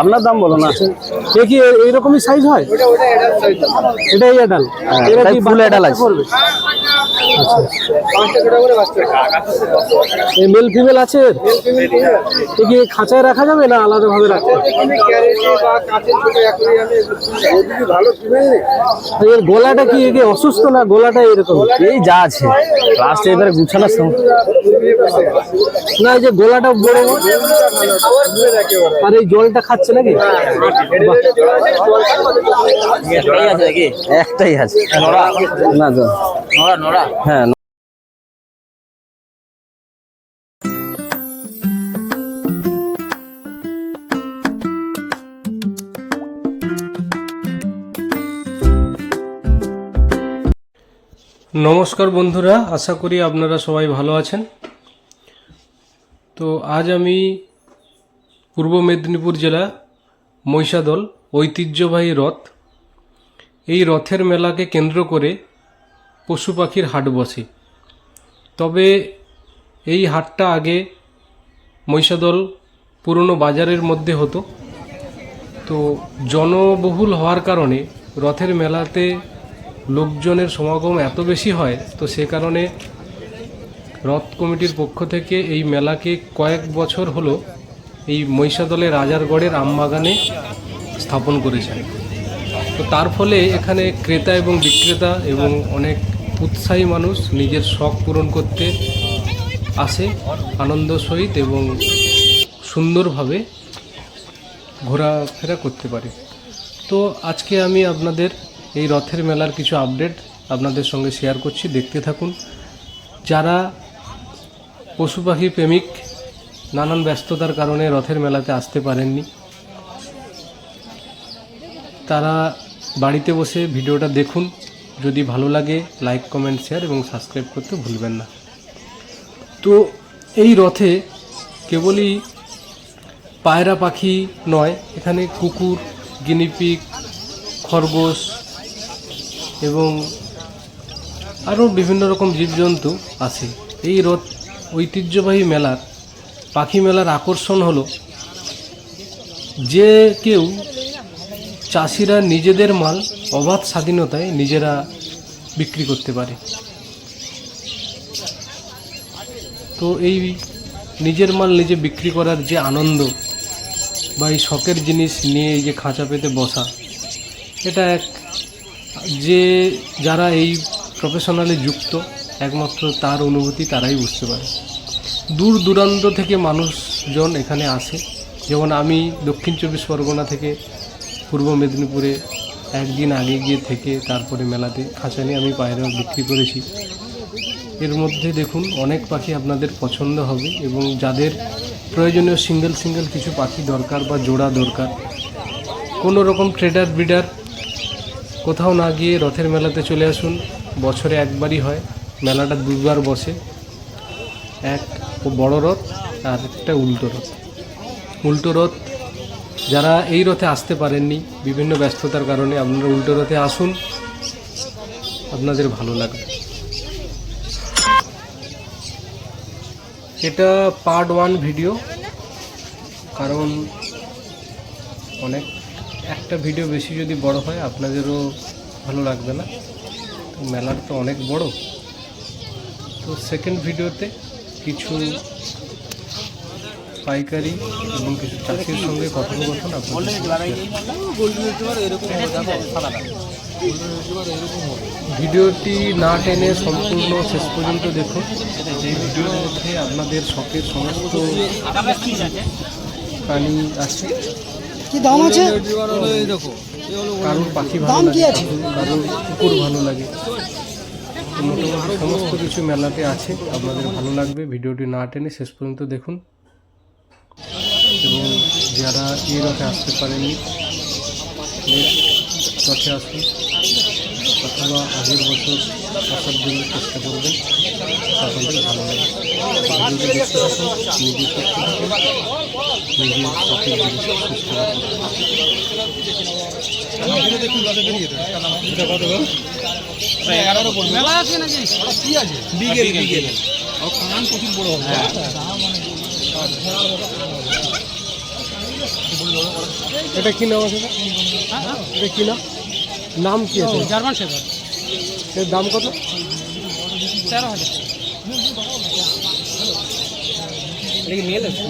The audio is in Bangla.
আপনার দাম বলো না। এ কি এইরকমই সাইজ হয়? এটাই এডাল এটা কি adult কাচ্চা আছে। এই মেল ফিমেল আছে? এ কি খাঁচায় রাখা যাবে না আলাদা ভাবে রাখতে হবে? এর গলাটা কি একে অসুস্থ না গলাটা এরকম? এই যা আছে। লাস্টে এবারে গুছানোর সময় না এই যে গলাটা বড় আর এই জলটা খাচ্ছে নাকি? একটাই আছে। না তো হ্যাঁ নমস্কার বন্ধুরা আশা করি আপনারা সবাই ভালো আছেন। তো আজ আমি পূর্ব মেদিনীপুর জেলা মহিষাদল ঐতিহ্যবাহী রথ। এই রথের মেলাকে কেন্দ্র করে পশু পাখির হাট বসে। তবে এই হাটটা আগে মহিষাদল পুরনো বাজারের মধ্যে হতো। তো জনবহুল হওয়ার কারণে রথের মেলাতে লোকজনের সমাগম এত বেশি হয়, তো সে কারণে রথ কমিটির পক্ষ থেকে এই মেলাকে কয়েক বছর হলো এই মহিষাদলের রাজারগড়ের আমবাগানে স্থাপন করেছেন। তো তার ফলে এখানে ক্রেতা এবং বিক্রেতা এবং অনেক উৎসাহী মানুষ, নিজের শখ পূরণ করতে আসে আনন্দ সহিত এবং সুন্দরভাবে ঘোরাফেরা করতে পারে। তো আজকে আমি আপনাদের এই রথের মেলার কিছু আপডেট আপনাদের সঙ্গে শেয়ার করছি। দেখতে থাকুন। যারা পশু পাখি প্রেমিক, নানান ব্যস্ততার কারণে রথের মেলাতে আসতে পারেননি, তারা বাড়িতে বসে ভিডিওটা দেখুন। যদি ভালো লাগে লাইক কমেন্ট শেয়ার এবং সাবস্ক্রাইব করতে ভুলবেন না। তো এই রথে কেবলই পায়রা পাখি নয়, এখানে কুকুর গিনিপিগ খরগোশ এবং আরও বিভিন্ন রকম জীবজন্তু আছে। এই রথ ঐতিহ্যবাহী মেলার, পাখি মেলার আকর্ষণ হলো যে কেউ চাষিরা নিজেদের মাল অবাধ স্বাধীনতায় নিজেরা বিক্রি করতে পারে। তো এই নিজের মাল নিজে বিক্রি করার যে আনন্দ বা এই শখের জিনিস নিয়ে যে খাঁচা পেতে বসা, এটা এক যে যারা এই প্রফেশনালে যুক্ত, একমাত্র তার অনুভূতি তারাই বুঝতে পারে। দূর দূরান্ত থেকে মানুষজন এখানে আসে। যেমন আমি দক্ষিণ চব্বিশ পরগনা থেকে পূর্ব মেদিনীপুরে একদিন আগে গিয়ে থেকে তারপরে মেলাতে খাঁচা নিয়ে আমি পায়রা বিক্রি করেছি। এর মধ্যে দেখুন অনেক পাখি আপনাদের পছন্দ হবে এবং যাদের প্রয়োজনীয় সিঙ্গেল সিঙ্গেল কিছু পাখি দরকার বা জোড়া দরকার, কোনো রকম ট্রেডার ব্রিডার কোথাও না গিয়ে রথের মেলাতে চলে আসুন, বছরে একবারই হয়, মেলাটা দুবার বসে, এক বড় রথ আর একটা উল্টো রথ। উল্টো রথ যারা এই রথে আসতে পারেননি, বিভিন্ন ব্যস্ততার কারণে আপনারা উল্টো রথে আসুন। আপনাদের ভালো লাগবে। এটা পার্ট ওয়ান ভিডিও কারণ অনেক, একটা ভিডিও বেশি যদি বড় হয়, আপনাদেরও ভালো লাগবে না। তো মেলার তো অনেক বড়। তো সেকেন্ড ভিডিওতে কিছু পাইকারি এবং কিছু চাষির সঙ্গে কথোপকথন ভিডিওটি না টেনে সম্পূর্ণ শেষ পর্যন্ত দেখুন। যে ভিডিওর মধ্যে আপনাদের শখের সমস্ত প্রাণী আছে কি দাম আছে? কারোর পাখি ভালো লাগে কারোর কুকুর ভালো লাগে। মোটামুটি সমস্ত কিছু মেলাতে আছে আপনাদের ভালো লাগবে। ভিডিওটি না টেনে শেষ পর্যন্ত দেখুন। যারা এই রথে আসতে নেক্সট রথে আসুন। অথবা আগের বছর আসার জন্য চেষ্টা করবেন আপনাদের ভালো লাগবে ভিডিওটি দেখতে থাকুন নিজে সুস্থ থাকুন নিজের শখের জিনিস সুস্থ রাখুন এটা কি নাম আছে? এটা কি নাম? নাম কি আছে? জার্মান শেফার এর দাম কত? তেরো হাজার। এটা কি মেল আছে?